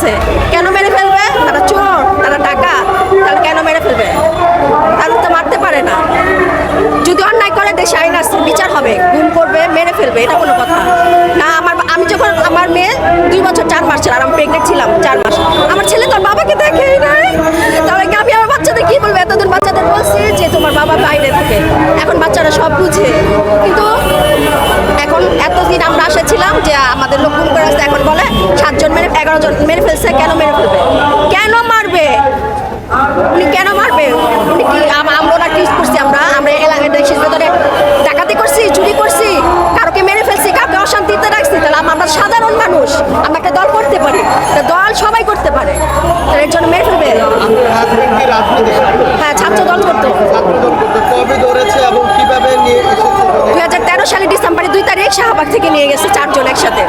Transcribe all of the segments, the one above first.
আছে? কেন মেরে ফেলবে? তারা চোর, তারা টাকা তাহলে কেন মেরে ফেলবে? তারা তো মারতে পারে না। যদি অন্যায় করে দেশে আইন আসছে, বিচার হবে, গুম করবে, মেরে ফেলবে, এটা কোনো কথা। না, আমার, আমি যখন, আমার মেয়ে দুই বছর, চার মাস ছিল, আর আমি প্রেগনেন্ট ছিলাম চার মাস। আমার ছেলে তোর বাবাকে দেখেই নাই। তাহলে কি আমি আমার বাচ্চাদের কী বলব? এতদিন বাচ্চাদের বলছি যে তোমার বাবা বাইরে থাকে। এখন বাচ্চারা সব বুঝে। কিন্তু এখন এতদিন আমরা আশা ছিলাম যে আমাদের লোক মেরে ফেলছে, কেন মেরে ফেলবে? কেন মারবে? উনি কেন মারবে? উনি কি আম- আমরা কি করছি আমরা? আমরা এলাকায় দেশের ভেতরে ডাকাতি করছি, চুরি করছি, কারোকে মেরে ফেলছি, কাউকে অশান্তিতে রাখছি, তাহলে আম- আমরা সাধারণ মানুষ, আমরা একটা দল করতে পারি দল সবাই করতে পারে এর জন্য মেরে ফেলবে? দুই তারিখ শাহবাগ থেকে নিয়ে গেছে চারজন একসাথে।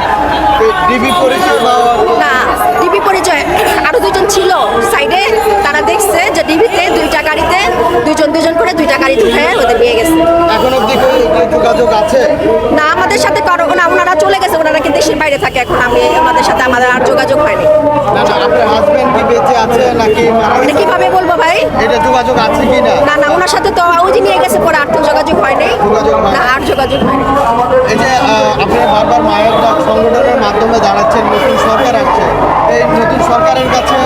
না ডিবি পরিচয়। আরও দুজন ছিল সাইডে তারা দেখছে যে ডিবিতে দুইটা গাড়িতে দুইজন দুজন করে দুইটা গাড়ি উঠে ওদের নিয়ে গেছে। এখন অব্দি যোগাযোগ আছে? না আমাদের সাথে করো না ওনারা চলে গেছে ওনারা কিন্তু দেশের বাইরে থাকে এখন। আমি আমাদের সাথে আমাদের আর যোগাযোগ হয়নি। না না আপনার হাজবেন্ড কি বেঁচে আছে নাকি মারা এটা গেছে? কীভাবে বলব ভাই? এটা যোগাযোগ আছে কি না না ওনার সাথে তো ওই নিয়ে গেছে পরে আর তো যোগাযোগ হয়নি। না আর যোগাযোগ হয়নি এই যে আহ, আপনি বারবার মায়ের ডাক সংগঠনের মাধ্যমে দাঁড়াচ্ছেন নতুন সরকার আসছে এই নতুন সরকারের কাছে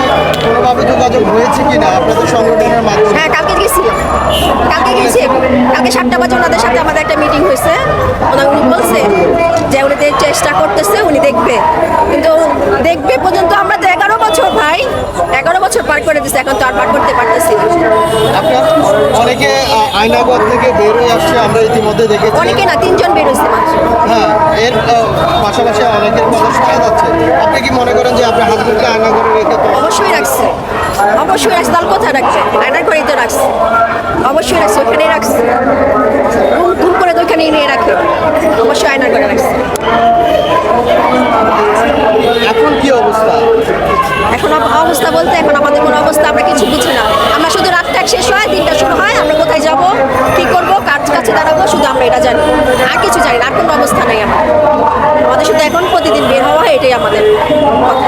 কোনোভাবে যোগাযোগ হয়েছে কি না আপনাদের সংগঠনের মাধ্যমে? হ্যাঁ কালকে গেছিলাম কালকে গেছি কালকে সাতটা বাজে ওনাদের সাথে আমাদের একটা মিটিং হয়েছে। ওনার উনি বলছে যে উনি দে- চেষ্টা করতেছে উনি দেখবে। কিন্তু দেখবে পর্যন্ত আমরা তো এগারো বছর ভাই এগারো বছর পার করে দিচ্ছে এখন তো আর পার করতে পারতেছি আপনার অনেকে আয়নাগর থেকে বের হয়ে আসছে আমরা ইতিমধ্যে দেখেছি। অনেকে না তিনজন বেরোচ্ছে হ্যাঁ এর আহ, পাশাপাশি অনেকের কথা শোনা যাচ্ছে আপনি কি মনে করেন যে আপনার হাজবেন্ডকে আয়নাগরে রেখে অবশ্যই রাখছে। অবশ্যই রাখছে। তাহলে কোথায় রাখবে আয়নার করেই তো রাখছে। অবশ্যই রাখছে। ওখানেই রাখছে। ঘুম ঘুম করে তো ওইখানেই নিয়ে রাখে? অবশ্যই আয়নার ঘরে রাখছে। এখন কি অবস্থা? এখন অবস্থা বলতে এখন আমাদের কোনো অবস্থা আমরা কিছু বুঝি না। আমরা শুধু রাতটা শেষ হয় দিনটা শুরু হয় আমরা কোথায় যাব কি করব কার কাছে দাঁড়াবো শুধু আমরা এটা জানি। আর কিছু জানি না আর কোনো অবস্থা নেই আমাদের। আমাদের শুধু এখন প্রতিদিন বের হওয়া এটাই আমাদের কথা।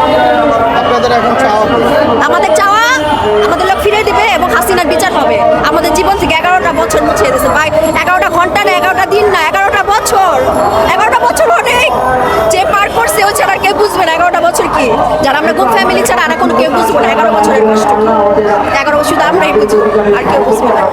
আপনাদের এখন চাওয়া কি? আমাদের চাওয়া আমাদের লোক ফিরে দিবে এবং হাসিনার বিচার হবে আমাদের জীবন থেকে এগারোটা বছর মুছে দিয়েছে ভাই এগারোটা ঘণ্টা না এগারোটা দিন না এগারোটা বছর এগারোটা বছর অনেক যে পার করছে ও ছাড়া আর কেউ বুঝবে না এগারোটা বছর কি যারা আমরা কোন ফ্যামিলি ছাড়া আর কোনো কেউ বুঝব না, এগারো বছরের কষ্ট। এগারো বছর আমরাই বুঝি, আর কেউ বুঝবে না।